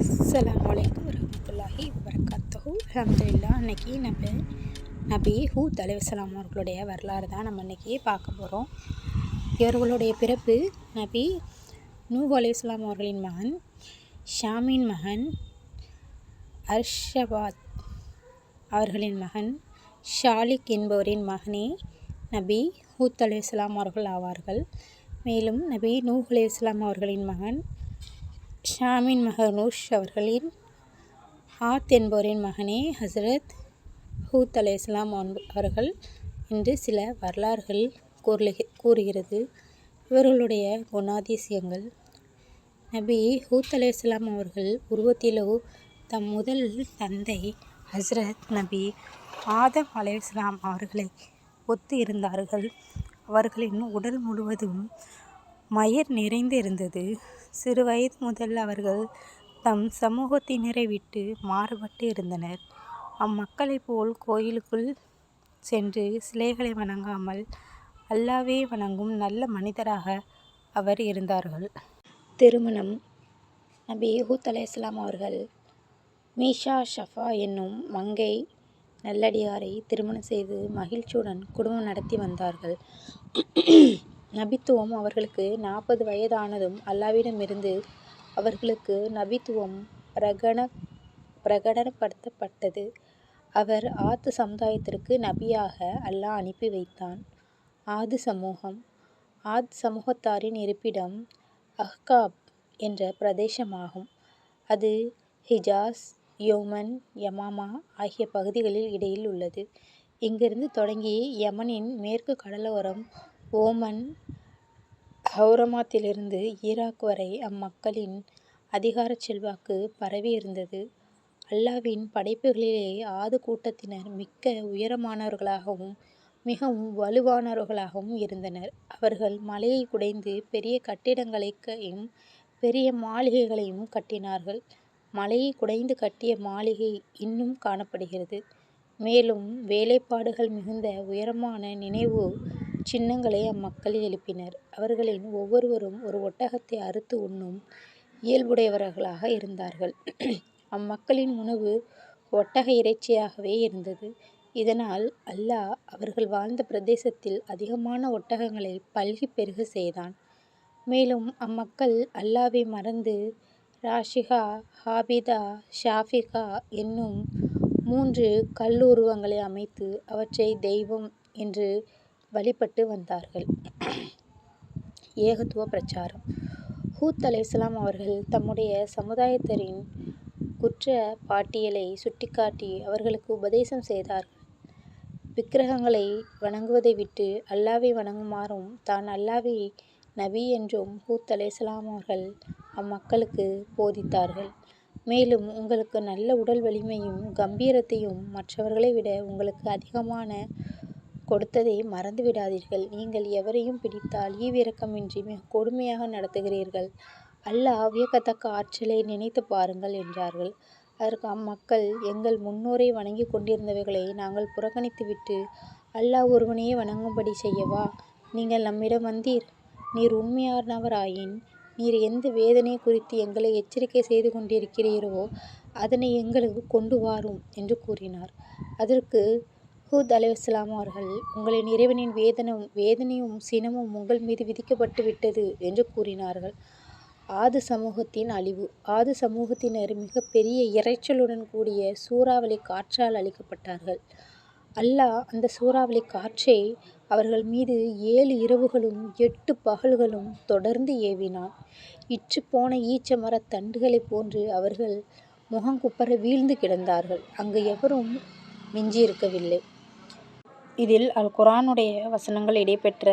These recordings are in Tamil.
அஸ்லாம் வலைக்கம் வரமத்துல்லாஹி வபரகாத்துஹு. அலமதுல்லா அன்னைக்கு நம்ம நபி ஹூத் அலைவசலாம் அவர்களுடைய வரலாறு தான் நம்ம இன்றைக்கி பார்க்க போகிறோம் இவர்களுடைய பிறப்பு நபி நூ அலைவசலாம் அவர்களின் மகன் ஷாமின் மகன் அர்ஷபாத் அவர்களின் மகன் ஷாலிக் என்பவரின் மகனே நபி ஹூத் அலைவசலாம் அவர்கள் ஆவார்கள். மேலும் நபி நூ அலைவசலாம் அவர்களின் மகன் ஷாமின் மகனூஷ் அவர்களின் ஆத் என்பவரின் மகனே ஹசரத் ஹூத் அலே இஸ்லாம் அவர்கள் என்று சில வரலாறுகள் கூறுக கூறுகிறது. இவர்களுடைய குணாதிசயங்கள். நபி ஹூத் அலே இஸ்லாம் அவர்கள் உருவத்திலோ தம் முதல் தந்தை ஹஸ்ரத் நபி ஆதம் அலே இஸ்லாம் அவர்களை ஒத்து இருந்தார்கள். அவர்களின் உடல் முழுவதும் மயிர் நிறைந்து இருந்தது சிறு வயது முதல் அவர்கள் தம் சமூகத்தினரை விட்டு மாறுபட்டு இருந்தனர். அம்மக்களைப் போல் கோயிலுக்குள் சென்று சிலைகளை வணங்காமல் அல்லாவே வணங்கும் நல்ல மனிதராக அவர் இருந்தார்கள். திருமணம் நபி ஹூத் அலையாம் அவர்கள் மீஷா ஷஃபா என்னும் மங்கை நல்லடியாரை திருமணம் செய்து மகிழ்ச்சியுடன் குடும்பம் நடத்தி வந்தார்கள். நபித்துவம் அவர்களுக்கு நாற்பது வயதானதும் அல்லாவிடமிருந்து அவர்களுக்கு நபித்துவம் பிரகட பிரகடனப்படுத்தப்பட்டது. அவர் ஆத்து சமுதாயத்திற்கு நபியாக அல்லாஹ் அனுப்பி வைத்தான். ஆது சமூகம். ஆத் சமூகத்தாரின் இருப்பிடம் அஹ்காப் என்ற பிரதேசமாகும். அது ஹிஜாஸ் யோமன் யமாமா ஆகிய பகுதிகளில் இடையில் உள்ளது. இங்கிருந்து தொடங்கி யமனின் மேற்கு கடலோரம் ஓமன் ஹௌரமாத்திலிருந்து ஈராக் வரை அம்மக்களின் அதிகாரச் செல்வாக்கு பரவியிருந்தது. அல்லாவின் படைப்புகளிலே ஆது கூட்டத்தினர் மிக்க உயரமானவர்களாகவும் மிகவும் வலுவானவர்களாகவும் இருந்தனர். அவர்கள் மலையை குடைந்து பெரிய கட்டிடங்களையும் பெரிய மாளிகைகளையும் கட்டினார்கள். மலையை குடைந்து கட்டிய மாளிகை இன்னும் காணப்படுகிறது. மேலும் வேலைப்பாடுகள் மிகுந்த உயரமான நினைவு சின்னங்களை அம்மக்கள் எழுப்பினர். அவர்களின் ஒவ்வொருவரும் ஒரு ஒட்டகத்தை அறுத்து உண்ணும் இயல்புடையவர்களாக இருந்தார்கள். அம்மக்களின் உணவு ஒட்டக இறைச்சியாகவே இருந்தது. இதனால் அல்லாஹ் அவர்கள் வாழ்ந்த பிரதேசத்தில் அதிகமான ஒட்டகங்களை பல்கி பெருக செய்தான். மேலும் அம்மக்கள் அல்லாவை மறந்து ராஷிகா ஹாபிதா ஷாஃபிகா என்னும் மூன்று கல்லுருவங்களை அமைத்து அவற்றை தெய்வம் என்று வழிபட்டு வந்தார்கள். ஏகத்துவ பிரச்சாரம். ஹூத் அலை அவர்கள் தம்முடைய சமுதாயத்தரின் குற்ற பாட்டியலை சுட்டிக்காட்டி அவர்களுக்கு உபதேசம் செய்தார்கள். விக்கிரகங்களை வணங்குவதை விட்டு அல்லாவை வணங்குமாறும் தான் அல்லாவை நபி என்றும் ஹூத் அலை அவர்கள் அம்மக்களுக்கு போதித்தார்கள். மேலும் உங்களுக்கு நல்ல உடல் வலிமையும் கம்பீரத்தையும் மற்றவர்களை விட உங்களுக்கு அதிகமான கொடுத்ததை மறந்து விடாதீர்கள். நீங்கள் எவரையும் பிடித்தால் ஈவிரக்கமின்றி மிக கொடுமையாக நடத்துகிறீர்கள். அல்லாஹ் வியக்கத்தக்க ஆற்றலை நினைத்து பாருங்கள் என்றார்கள். அதற்கு அம்மக்கள் எங்கள் முன்னோரை வணங்கி கொண்டிருந்தவைகளை நாங்கள் புறக்கணித்துவிட்டு அல்லாஹ் ஒருவனையே வணங்கும்படி செய்யவா? நீங்கள் நம்மிடம் வந்தீர். நீர் உண்மையானவராயின் நீர் எந்த வேதனை குறித்து எங்களை எச்சரிக்கை செய்து கொண்டிருக்கிறீரோ அதனை எங்களுக்கு கொண்டு வாரும் என்று கூறினார். அதற்கு ஹூத் அலைவாஸ்லாம் அவர்கள் உங்களின் இறைவனின் வேதனும் வேதனையும் சினமும் உங்கள் மீது விதிக்கப்பட்டு விட்டது என்று கூறினார்கள். ஆது சமூகத்தின் அழிவு. ஆது சமூகத்தினர் மிகப்பெரிய இறைச்சலுடன் கூடிய சூறாவளி காற்றால் அழிக்கப்பட்டார்கள். அல்லாஹ் அந்த சூறாவளி காற்றை அவர்கள் மீது ஏழு இரவுகளும் எட்டு பகல்களும் தொடர்ந்து ஏவினான். இற்று போன ஈச்ச மரத் தண்டுகளைப் போன்று அவர்கள் முகங்குப்பர வீழ்ந்து கிடந்தார்கள். அங்கு எவரும் மிஞ்சியிருக்கவில்லை. இதில் அல் குரானுடைய வசனங்கள் இடைப்பெற்ற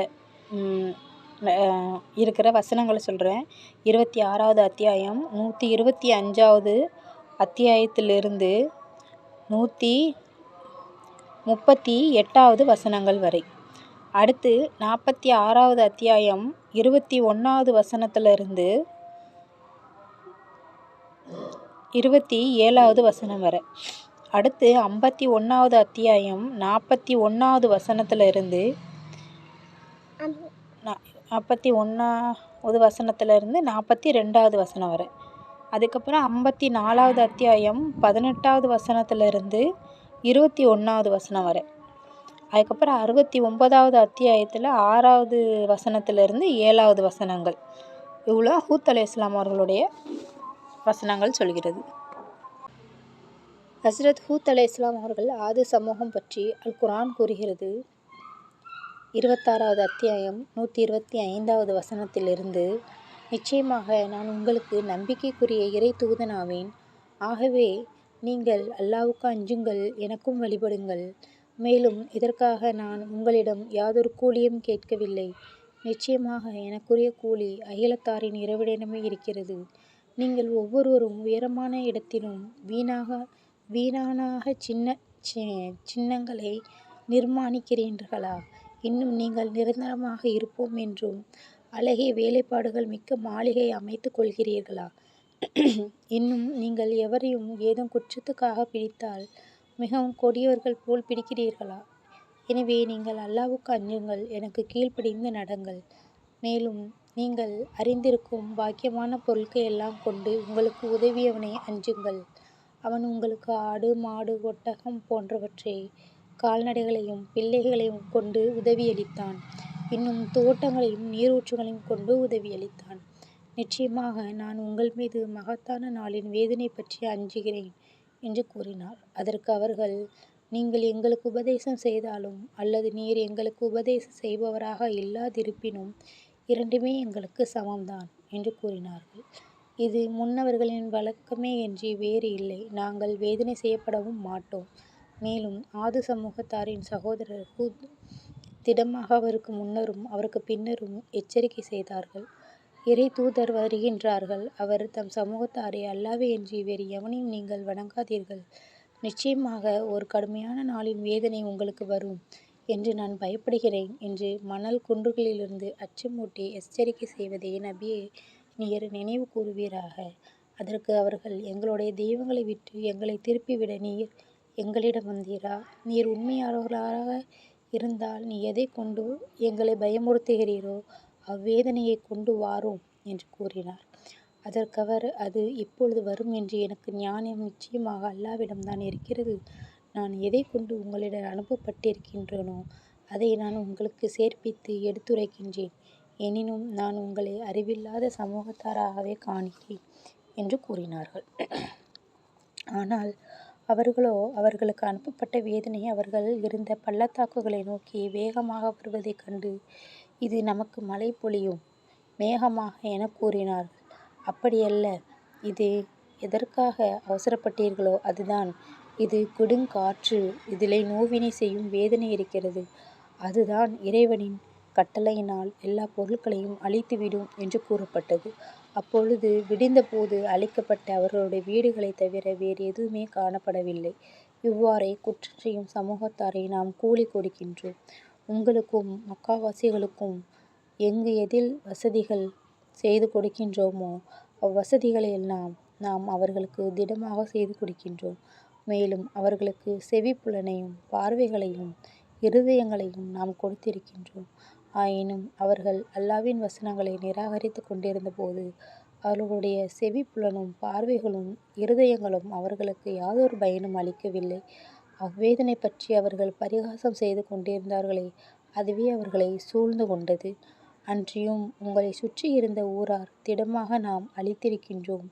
இருக்கிற வசனங்களை சொல்கிறேன் இருபத்தி ஆறாவது அத்தியாயம் நூற்றி இருபத்தி அஞ்சாவது அத்தியாயத்திலிருந்து நூற்றி முப்பத்தி எட்டாவது வசனங்கள் வரை. அடுத்து நாற்பத்தி ஆறாவது அத்தியாயம் இருபத்தி ஒன்றாவது வசனத்திலிருந்து இருபத்தி ஏழாவது வசனம் வரை. அடுத்து ஐம்பத்தி ஒன்றாவது அத்தியாயம் நாற்பத்தி ஒன்றாவது வசனத்தில் இருந்து நாற்பத்தி ஒன்றாவது வசனத்தில் இருந்து நாற்பத்தி ரெண்டாவது வசனம் வரை. அதுக்கப்புறம் ஐம்பத்தி நாலாவது அத்தியாயம் பதினெட்டாவது வசனத்துலேருந்து இருபத்தி ஒன்றாவது வசனம் வரை. அதுக்கப்புறம் அறுபத்தி ஒன்பதாவது அத்தியாயத்தில் ஆறாவது வசனத்திலிருந்து ஏழாவது வசனங்கள். இவ்வளோ ஹூத் அலி இஸ்லாம் அவர்களுடைய வசனங்கள் சொல்கிறது. ஹஸ்ரத் ஹூத் அலே இஸ்லாம் அவர்கள் ஆது சமூகம் பற்றி அல் குரான் கூறுகிறது. இருபத்தாறாவது அத்தியாயம் நூற்றி இருபத்தி ஐந்தாவது வசனத்திலிருந்து நிச்சயமாக நான் உங்களுக்கு நம்பிக்கைக்குரிய இறை தூதனாவேன். ஆகவே நீங்கள் அல்லாவுக்கு அஞ்சுங்கள் எனக்கும் வழிபடுங்கள். மேலும் இதற்காக நான் உங்களிடம் யாதொரு கூலியும் கேட்கவில்லை. நிச்சயமாக எனக்குரிய கூலி அகிலத்தாரின் இரவிடமே இருக்கிறது. நீங்கள் ஒவ்வொருவரும் உயரமான இடத்திலும் வீணாக வீணானாக சின்ன சின்னங்களை நிர்மாணிக்கிறீர்களா? இன்னும் நீங்கள் நிரந்தரமாக இருப்போம் என்றும் அழகிய வேலைப்பாடுகள் மிக்க மாளிகை அமைத்து கொள்கிறீர்களா? இன்னும் நீங்கள் எவரையும் ஏதும் குற்றத்துக்காக பிடித்தால் மிகவும் கொடியவர்கள் போல் பிடிக்கிறீர்களா? எனவே நீங்கள் அல்லாவுக்கு அஞ்சுங்கள் எனக்கு கீழ்ப்படிந்து நடங்கள். மேலும் நீங்கள் அறிந்திருக்கும் பாக்கியமான பொருட்கள் எல்லாம் கொண்டு உங்களுக்கு உதவியவனை அஞ்சுங்கள். அவன் உங்களுக்கு ஆடு மாடு ஒட்டகம் போன்றவற்றை கால்நடைகளையும் பிள்ளைகளையும் கொண்டு உதவியளித்தான். இன்னும் தோட்டங்களையும் நீரூற்றுகளையும் கொண்டு உதவியளித்தான். நிச்சயமாக நான் உங்கள் மீது மகத்தான நாளின் வேதனை பற்றி அஞ்சுகிறேன் என்று கூறினார். அதற்கு அவர்கள் நீங்கள் எங்களுக்கு உபதேசம் செய்தாலும் அல்லது நீர் எங்களுக்கு உபதேசம் செய்பவராக இல்லாதிருப்பினும் இரண்டுமே எங்களுக்கு சமம்தான் என்று கூறினார்கள். இது முன்னவர்களின் வழக்கமே என்று வேறு இல்லை. நாங்கள் வேதனை செய்யப்படவும் மாட்டோம். மேலும் ஆது சமூகத்தாரின் சகோதரர் ஹூத் திடமாக அவருக்கு முன்னரும் அவருக்கு பின்னரும் எச்சரிக்கை செய்தார்கள். இறை தூதர் வருகின்றார்கள். அவர் தம் சமூகத்தாரை அல்லாவே என்று வேறு எவனையும் நீங்கள் வணங்காதீர்கள். நிச்சயமாக ஒரு கடுமையான நாளின் வேதனை உங்களுக்கு வரும் என்று நான் பயப்படுகிறேன் என்று மணல் குன்றுகளிலிருந்து அச்சமூட்டி எச்சரிக்கை செய்வதே நபியே நீர் நினைவு கூறுவீராக. அதற்கு அவர்கள் எங்களுடைய தெய்வங்களை விட்டு எங்களை திருப்பிவிட நீர் எங்களிடம் வந்தீரா? நீர் உண்மையாளர்களாக இருந்தால் நீ எதை கொண்டு எங்களை பயமுறுத்துகிறீரோ அவ்வேதனையை கொண்டு வாரோம் என்று கூறினார். அதற்கவர் அது இப்பொழுது வரும் என்று எனக்கு ஞானம் நிச்சயமாக அல்லாவிடம்தான் இருக்கிறது. நான் எதை கொண்டு உங்களிடம் அனுப்பப்பட்டிருக்கின்றனோ அதை நான் உங்களுக்கு சேர்ப்பித்து எடுத்துரைக்கின்றேன். எனினும் நான் உங்களை அறிவில்லாத சமூகத்தாராகவே காண்கிறேன் என்று கூறினார்கள். ஆனால் அவர்களோ அவர்களுக்கு அனுப்பப்பட்ட வேதனை அவர்கள் இருந்த பள்ளத்தாக்குகளை நோக்கி வேகமாக வருவதைக் கண்டு இது நமக்கு மழை பொழியும் மேகமாக என கூறினார்கள். அப்படியல்ல இது எதற்காக அவசரப்பட்டீர்களோ அதுதான். இது கொடுங்காற்று இதிலே நோவினை செய்யும் வேதனை இருக்கிறது. அதுதான் இறைவனின் கட்டளையினால் எல்லா பொருட்களையும் அழித்துவிடும் என்று கூறப்பட்டது. அப்பொழுது விடிந்தபோது அழிக்கப்பட்ட அவர்களுடைய வீடுகளைத் தவிர வேறு எதுவுமே காணப்படவில்லை. இவ்வாறே குற்றம் செய்யும் சமூகத்தாரை நாம் கூலி கொடுக்கின்றோம். உங்களுக்கும் மக்காவாசிகளுக்கும் எங்கு எதில் வசதிகள் செய்து கொடுக்கின்றோமோ அவ்வசதிகளை எல்லாம் நாம் அவர்களுக்கு திடமாக செய்து கொடுக்கின்றோம். மேலும் அவர்களுக்கு செவிப்புலனையும் பார்வைகளையும் இருதயங்களையும் நாம் கொடுத்திருக்கின்றோம். ஆயினும் அவர்கள் அல்லாவின் வசனங்களை நிராகரித்து கொண்டிருந்தபோது அவர்களுடைய செவிப்புலனும் பார்வைகளும் இருதயங்களும் அவர்களுக்கு யாதொரு பயனும் அளிக்கவில்லை. அவ்வேதனை பற்றி அவர்கள் பரிகாசம் செய்து கொண்டிருந்தார்களே அதுவே அவர்களை சூழ்ந்து கொண்டது. அன்றியும் உங்களை சுற்றி இருந்த ஊரார் திடமாக நாம் அளித்திருக்கின்றோம்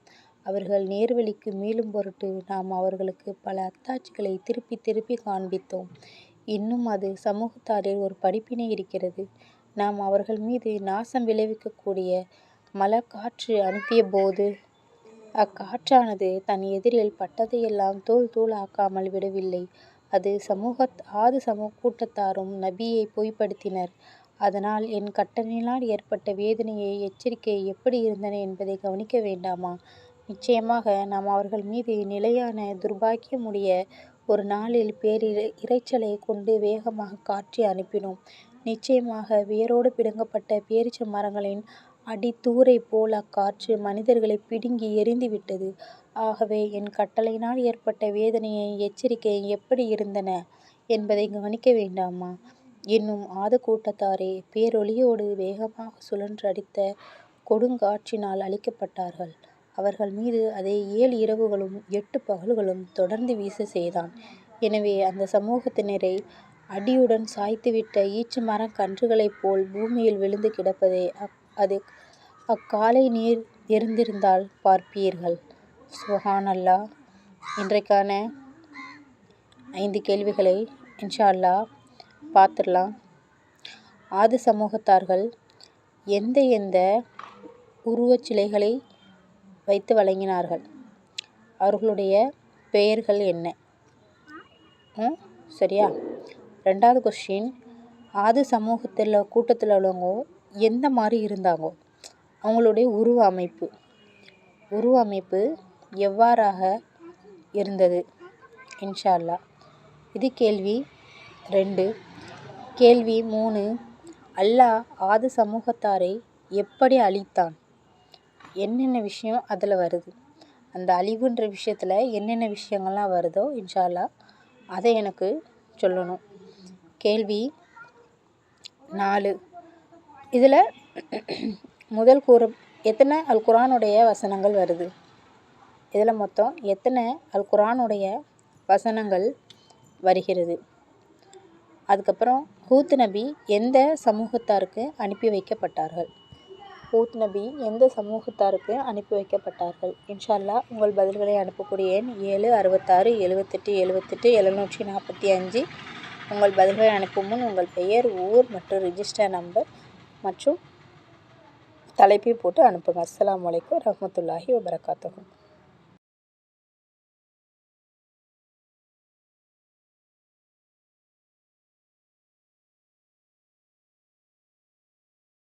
அவர்கள் நேர்வழிக்கு மீளும் பொருட்டு நாம் அவர்களுக்கு பல அத்தாட்சிகளை திருப்பி திருப்பி காண்பித்தோம். இன்னும் அது சமூகத்தாரில் ஒரு படிப்பினை இருக்கிறது. நாம் அவர்கள் மீது நாசம் விளைவிக்கக்கூடிய மலக்காற்று அனுப்பிய போது அக்காற்றானது தன் எதிரில் பட்டதையெல்லாம் தூள் தூள் ஆக்காமல் விடவில்லை. அது சமூக ஆது சமூக கூட்டத்தாரும் நபியை பொய்ப்படுத்தினர். அதனால் என் கட்டளையினால் ஏற்பட்ட வேதனையை எச்சரிக்கை எப்படி இருந்தன என்பதை கவனிக்க வேண்டாமா? நிச்சயமாக நாம் அவர்கள் மீது நிலையான துர்பாக்கியமுடைய ஒரு நாளில் பேரிரை இரைச்சலைக் கொண்டு வேகமாக காற்றி அனுப்பினோம். நிச்சயமாக வேரோடு பிடுங்கப்பட்ட பேரிச்ச மரங்களின் அடித்தூரை போல் அக்காற்று மனிதர்களை பிடுங்கி எரிந்துவிட்டது ஆகவே என் கட்டளையினால் ஏற்பட்ட வேதனையை எச்சரிக்கை எப்படி இருந்தன என்பதை கவனிக்க வேண்டாமா? என்னும் ஆத கூட்டத்தாரே பேரொளியோடு வேகமாக சுழன்று அடித்த கொடுங்காற்றினால் அழிக்கப்பட்டார்கள். அவர்கள் மீது அதை ஏழு இரவுகளும் எட்டு பகல்களும் தொடர்ந்து வீச செய்தான். எனவே அந்த சமூகத்தினரை அடியுடன் சாய்த்துவிட்ட ஈச்சு மரக் கன்றுகளைப் போல் பூமியில் விழுந்து கிடப்பதை அப் அது அக்காலை நீர் இருந்திருந்தால் பார்ப்பீர்கள். சுபஹான் அல்லாஹ் இன்றைக்கான ஐந்து கேள்விகளை இன்ஷா அல்லாஹ் பார்த்துடலாம். ஆது சமூகத்தார்கள் எந்த எந்த உருவச் சிலைகளை வைத்து வழங்கினார்கள். அவர்களுடைய பெயர்கள் என்ன? ம் சரியா? ரெண்டாவது கொஸ்டின் ஆது சமூகத்தில் கூட்டத்தில் உள்ளவங்க எந்த மாதிரி இருந்தாங்கோ அவங்களுடைய உருவ அமைப்பு. உருவ அமைப்பு எவ்வாறாக இருந்தது? இன்ஷா அல்லாஹ் இது கேள்வி ரெண்டு. கேள்வி மூணு அல்லாஹ் ஆது சமூகத்தாரை எப்படி அழித்தான்? என்னென்ன விஷயம் அதில் வருது? அந்த அழிவுன்ற விஷயத்தில் என்னென்ன விஷயங்கள்லாம் வருதோ இன்ஷால்லா அதை எனக்கு சொல்லணும். கேள்வி நாலு. இதில் முதல் கூறு எத்தனை அல் குரானுடைய வசனங்கள் வருது? இதில் மொத்தம் எத்தனை அல் குரானுடைய வசனங்கள் வருகிறது? அதுக்கப்புறம் ஹூத் நபி எந்த சமூகத்தாருக்கு அனுப்பி வைக்கப்பட்டார்கள்? ஹூத் நபி எந்த சமூகத்தாருக்கு அனுப்பி வைக்கப்பட்டார்கள்? இன்ஷால்லா உங்கள் பதில்களை அனுப்பக்கூடிய எண் ஏழு அறுபத்தாறு எழுபத்தெட்டு எழுபத்தெட்டு எழுநூற்றி நாற்பத்தி அஞ்சு. உங்கள் பதில்களை அனுப்பும் முன் உங்கள் பெயர் ஊர் மற்றும் ரிஜிஸ்டர் நம்பர் மற்றும் தலைப்பை போட்டு அனுப்புங்க. அஸ்லாம் வலைக்கம் ரஹ்மத்துல்லாஹி வபரகாத்தகம்